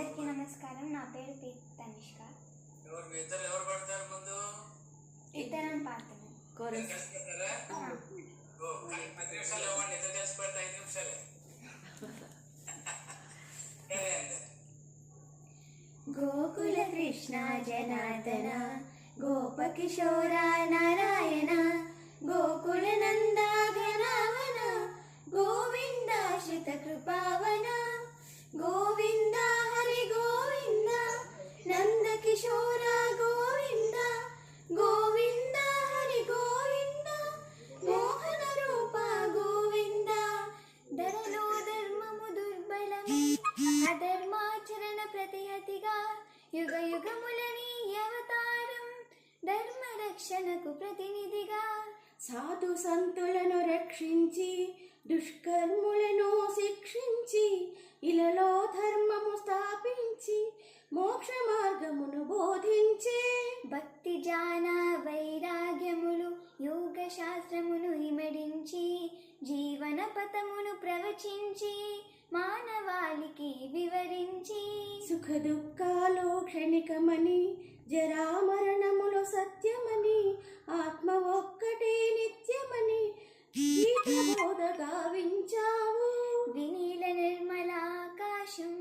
అందరికీ నమస్కారం. నా పేరు పి తనిష్క. ఎవరు మీ ఇద్దరు ఎవరు పడతారు ముందు? ఇద్దరం పాడుతున్నాం ఇద్దరు కలిసి పెడతారా ఓ, కానీ పది నిమిషాలు ఇవ్వండి ఇద్దరు కలిసి పెడితే ఐదు నిమిషాలే. సరే అండి. గోకుల కృష్ణ జనార్దన గోపకిశోర నారాయణ గోకుల నందాఘనావన గోవింద శృత కృపావన యుగ యుగములని అవతారం ధర్మ రక్షణకు ప్రతినిధిగా సాధు సంతులను రక్షించి దుష్కర్ములను శిక్షించి ఇలలో ధర్మము స్థాపించి మోక్ష మార్గమును బోధించే భక్తి జాన వైరాగ్యములు యోగ శాస్త్రమును ఇమడించి జీవన పథమును ప్రవచించి మానవాళికి వివరించి సుఖ దుఃఖాలు క్షణికమని జరామరణములు సత్యమని ఆత్మ ఒక్కటే నిత్యమని బోధ గావించావు. వినీల నిర్మల ఆకాశం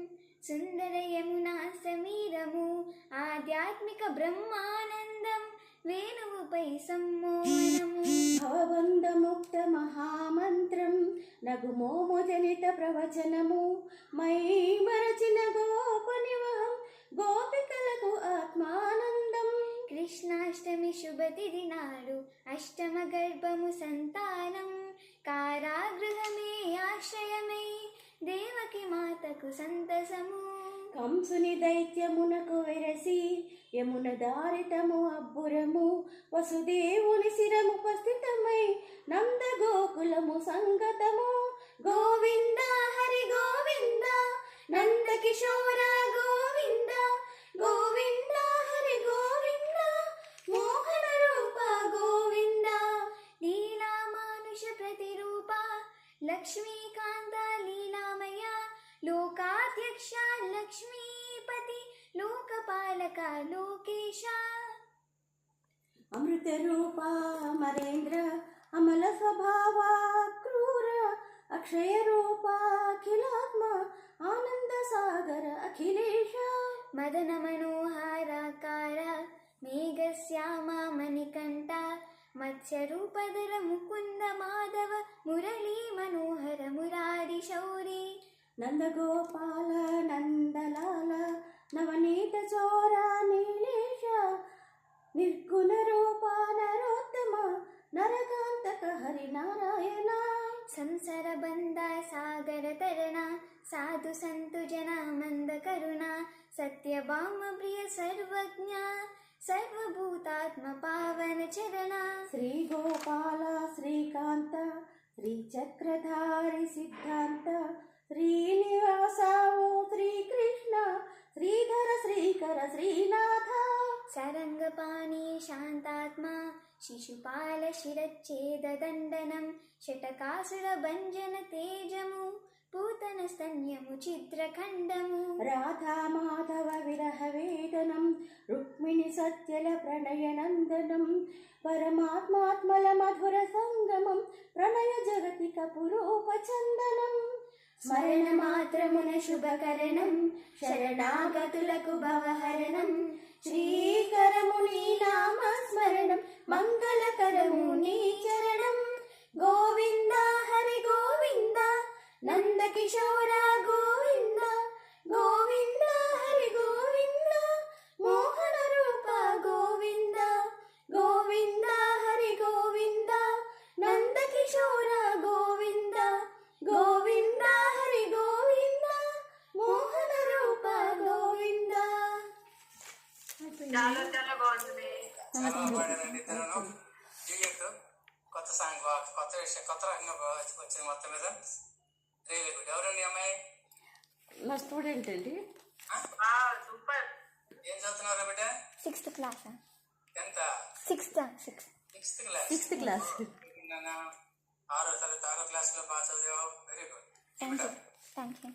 సుందర యమునా సమీరము ఆధ్యాత్మిక బ్రహ్మానందం వేణువుపై సమ్మోహనము. భవబంధ ముక్త మహామంత్రం నగుమోము జనిత ప్రవచనము మై మరచిన గోపనివహం గోపికలకు ఆత్మానందం. కృష్ణాష్టమి శుభతిథి నాడు అష్టమ గర్భము సంతానం. కారాగృహమే ఆశ్రయమే. దేవకి మాతకు సంతసము. కంసుని దైత్యమునకు వెరసి యమున దారితము అబ్బురము. వసుదేవుని శిరము ఉపస్థితమై నందగోకులము సంగతము. అమృత రూప అమరేంద్ర అమల స్వభావ క్రూర అక్షయ రూప అఖిలాత్మ ఆనంద సాగర అఖిలేశ. మదన మనోహారాకార మేఘశ్యామ మణికంఠ మత్స్యరూపధర ముకుంద మాధవ మురళీ మనోహర మురారి శౌరి. నందగోపాల నందలాల నవనీత చోర నీలేశ నిర్గుణ రూప నరోత్తమ నరకాంతక హరినారాయణ. సంసార బంధ సాగర తరణ సాధు సంతు జన మంద కరుణ సత్యభామ ప్రియ సర్వజ్ఞ సర్వభూతాత్మ పావన చరణ. శ్రీ గోపాల శ్రీకాంత శ్రీ చక్రధారి సిద్ధాంత శ్రీనివాసావు శ్రీకృష్ణ శ్రీధర శ్రీకర శ్రీనాథ. సరంగపాణి శాంతాత్మ శిశుపాల శిరచ్ఛేద దండనం షటకాసుర భంజన తేజము పూతన స్తన్యము చిత్రఖండము. రాధా మాధవ విరహ వేదనం రుక్మిణి సత్యల ప్రణయనందనం పరమాత్మాత్మల మధుర సంగమం ప్రణయ జగతిక పురూపచందనం స్మరణ మాత్రమున శుభకరణం శరణాగతులకు భవహరణం. శ్రీకరము నీ నామ స్మరణం మంగళకరము నీ చరణం. గోవింద హరి గోవింద నందకిశోరా చాలా చాలా బాగుంటుంది డ్యూయట్ కొత్త సాంగ్ బా- కొత్త విషయం కొత్త రకంగా వచ్చింది మొత్తం మీద రియలీ గుడ్ ఎవరండి అమ్మాయి నా స్టూడెంట్ అండి. ఆ, సూపర్ ఏం చదువుతున్నారు బిడ్డ సిక్స్త్ క్లాస్ ఎంత sixth sixth sixth class sixth class ఆరో తరగతి ఆరో క్లాస్లో బాగా చదివావు very good thank you thank you